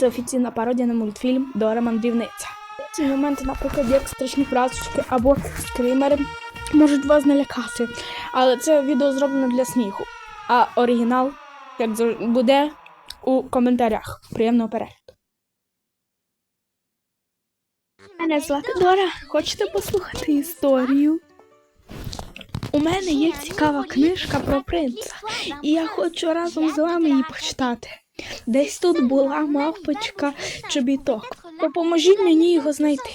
Це офіційна пародія на мультфільм Дора мандрівниця. Ці моменти, наприклад, як страшні прасочки або скримери, можуть вас налякати. Але це відео зроблено для сміху. А оригінал, як буде у коментарях. Приємного перегляду. Мене звати Дора. Хочете послухати історію? У мене є цікава книжка про принца, і я хочу разом з вами її почитати. Десь тут була мавпочка чобіток. Допоможіть мені його знайти.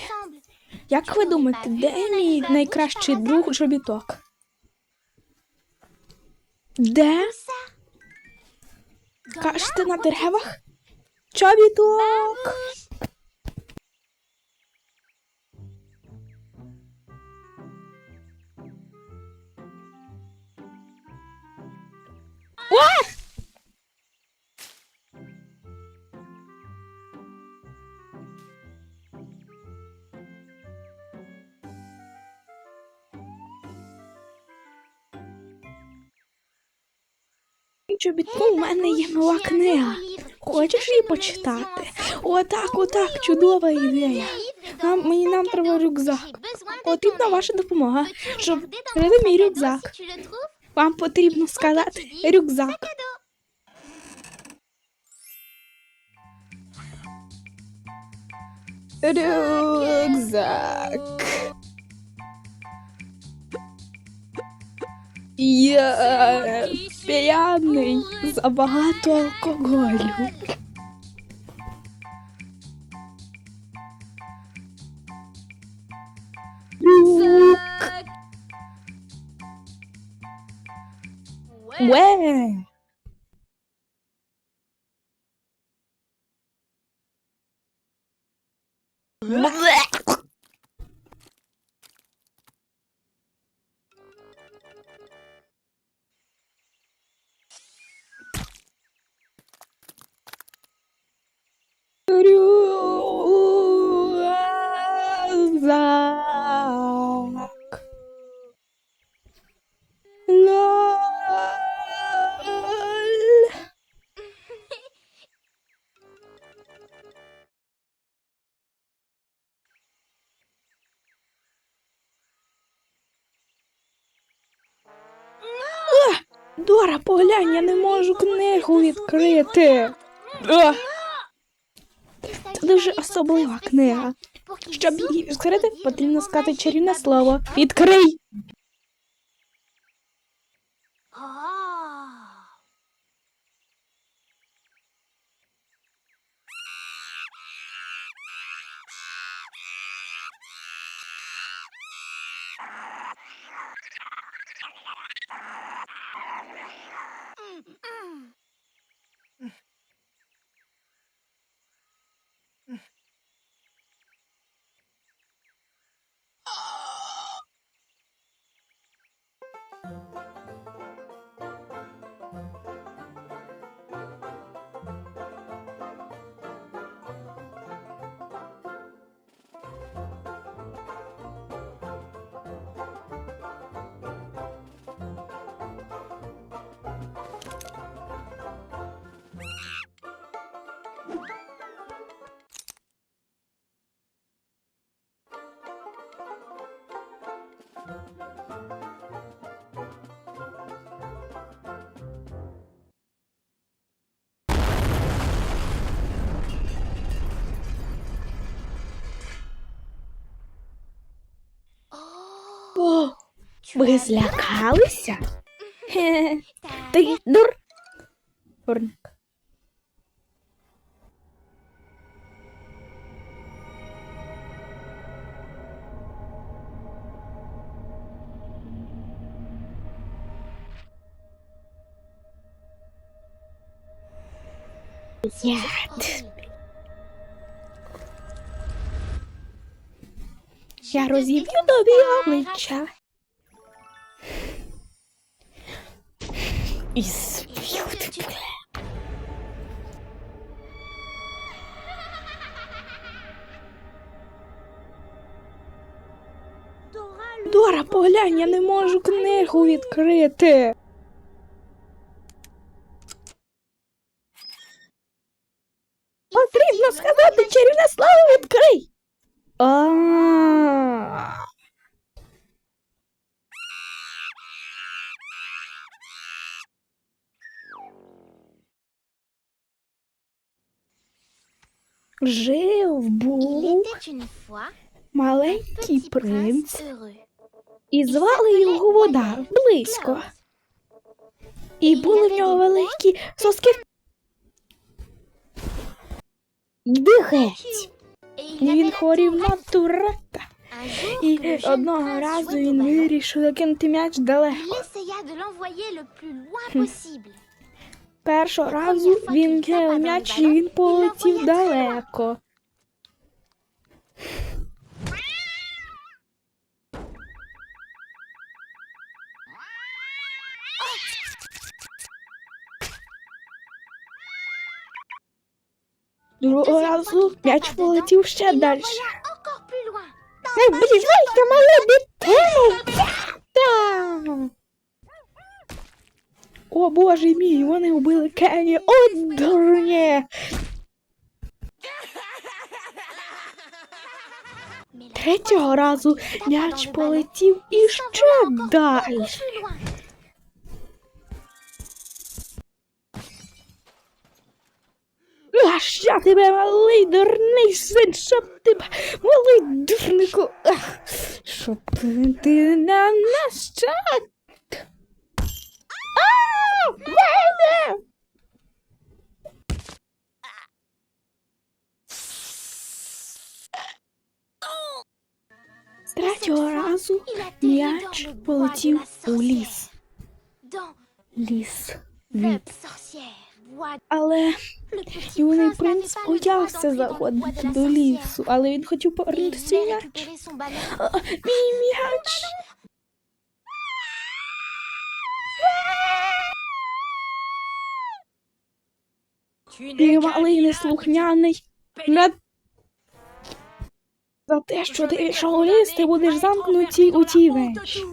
Як ви думаєте, де мій найкращий друг чобіток? Де? Кажете на деревах? Чобіток! Чобітку, у мене є нова книга. Хочеш її почитати? Отак, отак, чудова ідея. Нам, мені нам треба рюкзак. Потрібна ваша допомога, щоб відкрити мій рюкзак. Вам потрібно сказати рюкзак. Рюкзак. Я п'яний забагато алкоголю. Уе. Дора, поглянь, я не можу книгу відкрити. А, Це дуже особлива книга. Щоб її відкрити, потрібно сказати чарівне слово. Відкрий! うん。О, ви злякалися? Ти дур. Дурник. Яд. Я розіб'ю тобі обличчя. І зб'ю тебе. Дора, поглянь, я не можу книгу відкрити. Жив був маленький принц, і звали його вода близько. І були в нього великі соски. Йди геть. Він хворів на jour, І одного разу він вирішив закинути м'яч далеко. Першого разу він кинув м'яч і він полетів далеко. Другого разу м'яч полетів ще далі. plus блін, я дитину! Там! О боже мій, вони вбили Кені. О, дурні! Третього разу м'яч полетів іще далі. plus. А що тебе, малий дурний син, щоб тебе, малий дурнику, ах, щоб ти на нас чат. Мене! Третього разу м'яч полетів у ліс. Ліс. Від. Але юний принц боявся заходити до лісу, але він хотів повернути свій м'яч. Мій м'яч! Ти малий неслухняний. На... За те, що ти ліс, ти будеш замкнутий у тій вежі.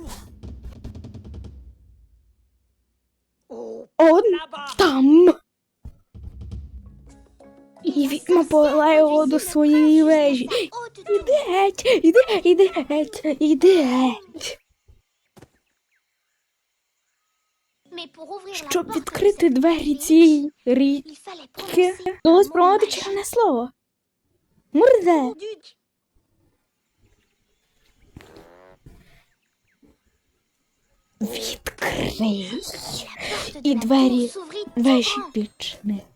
Он там. І відьма повела його до своєї вежі. Haute tour. Іди геть, Щоб відкрити двері цієї річки, довелось промовити чарне слово. Мурде. Відкрий. І двері вежі відчинилися.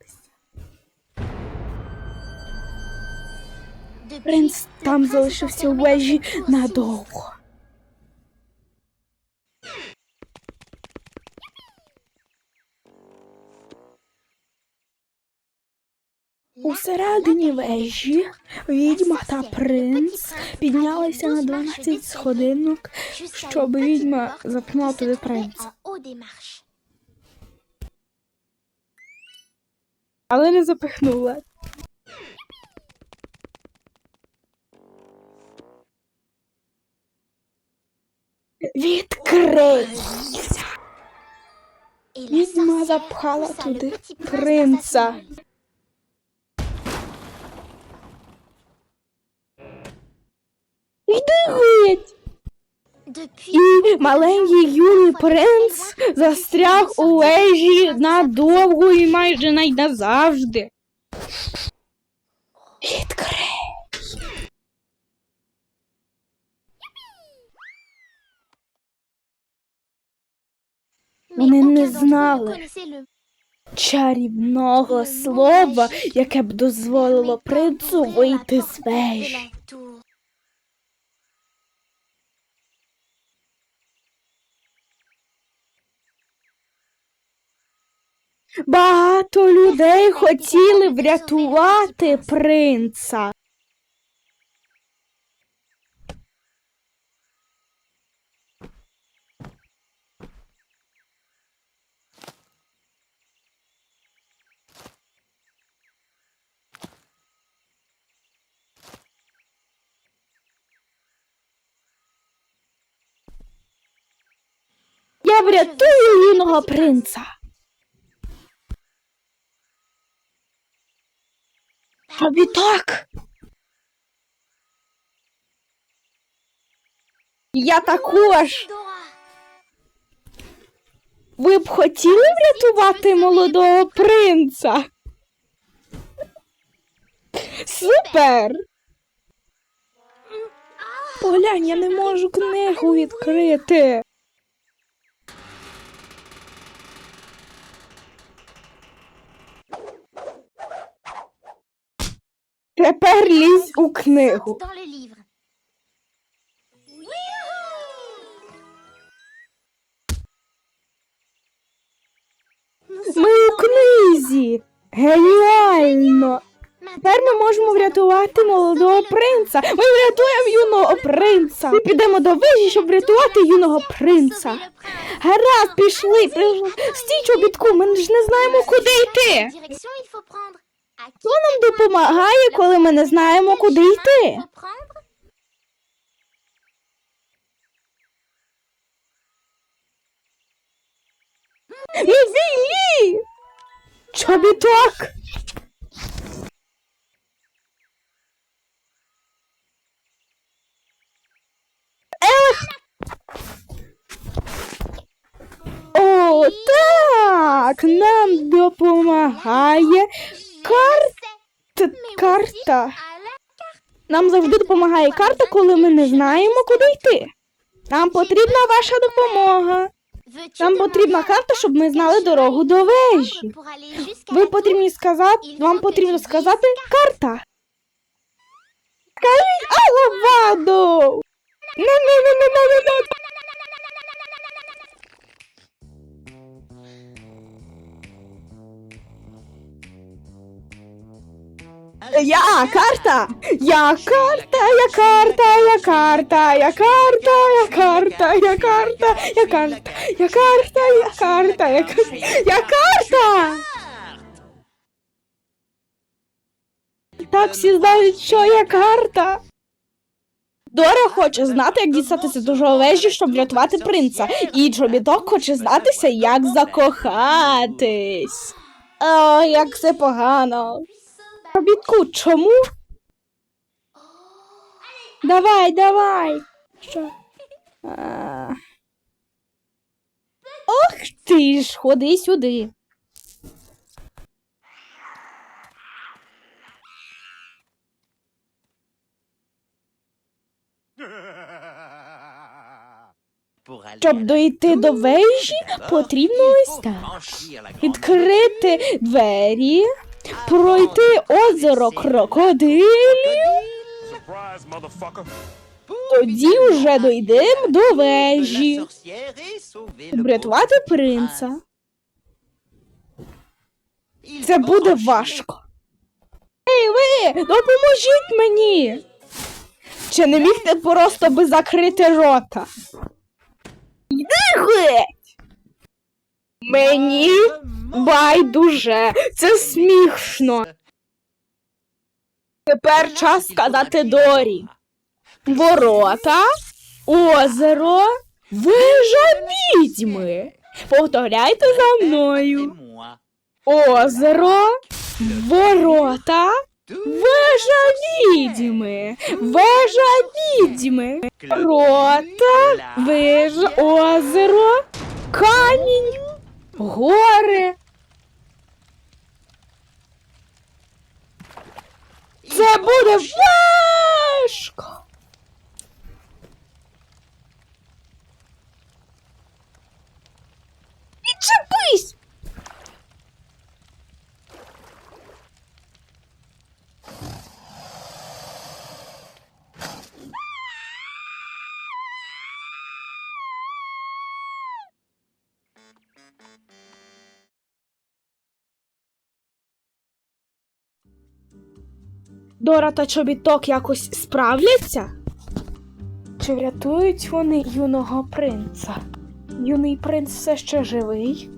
Принц там залишився у вежі надовго. Усередині вежі відьма та принц піднялися на 12 сходинок, щоб відьма porte запхнула туди принца. Але не запихнула. Відкрийся! Відьма запхала туди принца. І маленький юний принц застряг у вежі надовго і майже назавжди. Відкрий! Вони не знали чарівного слова, яке б дозволило принцу вийти з вежі. Багато людей хотіли врятувати принца. Я врятую юного принца. Тобі так. Я також. Ви б хотіли врятувати молодого принца? Супер! Поглянь, я не можу книгу відкрити. Тепер лізь у книгу. Ми у книзі. Геніально. Тепер ми можемо врятувати молодого принца. Ми врятуємо юного принца. Ми підемо до вежі, щоб врятувати юного принца. Гаразд, пішли, пішли. Стій, чобітку, ми ж не знаємо, куди йти. Хто нам допомагає, коли ми не знаємо, куди йти? Ну, Візі! Чобіток! Ех! О, так! Нам допомагає карта. карта. Нам завжди допомагає карта, коли ми не знаємо, куди йти. Нам потрібна ваша допомога. Нам потрібна карта, щоб ми знали дорогу до вежі. Ви потрібні сказати, вам потрібно сказати карта. Кажіть Алавадо! Не-не-не-не-не-не. Я карта! Я карта, я карта, я карта, я карта, я карта, я карта, я карта, я карта, я карта, я карта, я карта! Так всі знають, що я карта. Дора хоче знати, як дістатися до жовежі, щоб врятувати принца. І чобіток хоче знатися, як закохатись. О, як це погано. Чобітку, чому? Давай, давай. Що? Ох ти ж, ходи сюди. Щоб дойти до вежі, потрібно ось так. Відкрити двері, пройти озеро крокодилів, тоді вже дойдемо до вежі. Врятувати принца. Це буде важко. Ей ви, допоможіть мені. Чи не міг ти просто би закрити рота? Йди! Мені байдуже, це смішно. Тепер час сказати Дорі. Ворота, озеро, вежа відьми. Повторяйте за мною. Озеро, ворота, вежа відьми, вежа відьми, рота, вежа, озеро, камінь, гори. Це буде важко. Дора та чобіток якось справляться? Чи врятують вони юного принца? Юний принц все ще живий?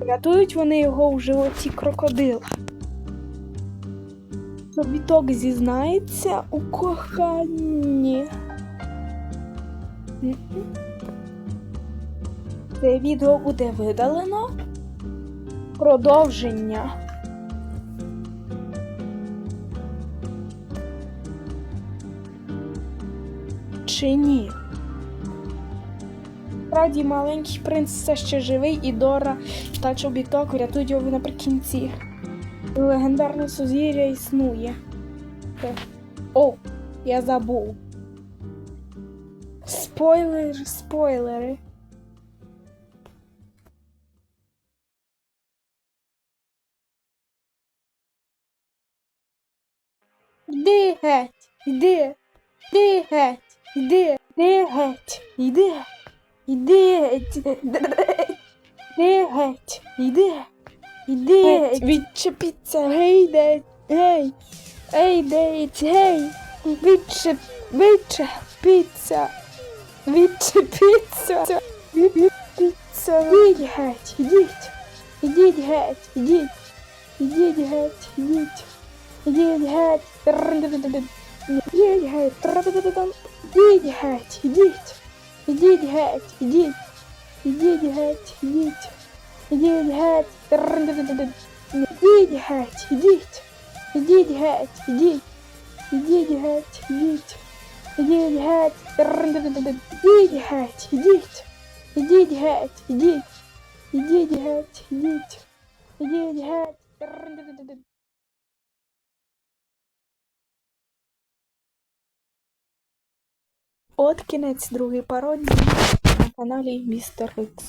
Рятують вони його у животі крокодила. Чобіток зізнається у коханні. Це відео буде видалено. Продовження. Чи ні? Справді маленький принц все ще живий, і Дора та чобіток врятують його наприкінці. Легендарне сузір'я існує. О, я забув. Спойлери, спойлери. Іди геть, іди, іди геть, іди, іди геть, іди, іди геть, іди геть, іди, іди геть, відчепіться, гей, де, гей, ей, дейть, гей, відчеп, відчепіться, відчепіться, відчепіться, ідіть геть, ідіть, ідіть геть, ідіть, ідіть геть, ідіть. Ідіть геть. Ідіть геть. Ідіть геть. Ідіть. Ідіть геть. Ідіть. Ідіть геть. Ідіть. Ідіть геть. Ідіть геть. Ідіть. Ідіть геть. Ідіть. Ідіть геть. Ідіть. Ідіть геть. Ідіть геть. Ідіть. Ідіть геть. Ідіть. Ідіть геть. Ідіть. Ідіть геть. От кінець другої пародії на каналі Містер Ікс.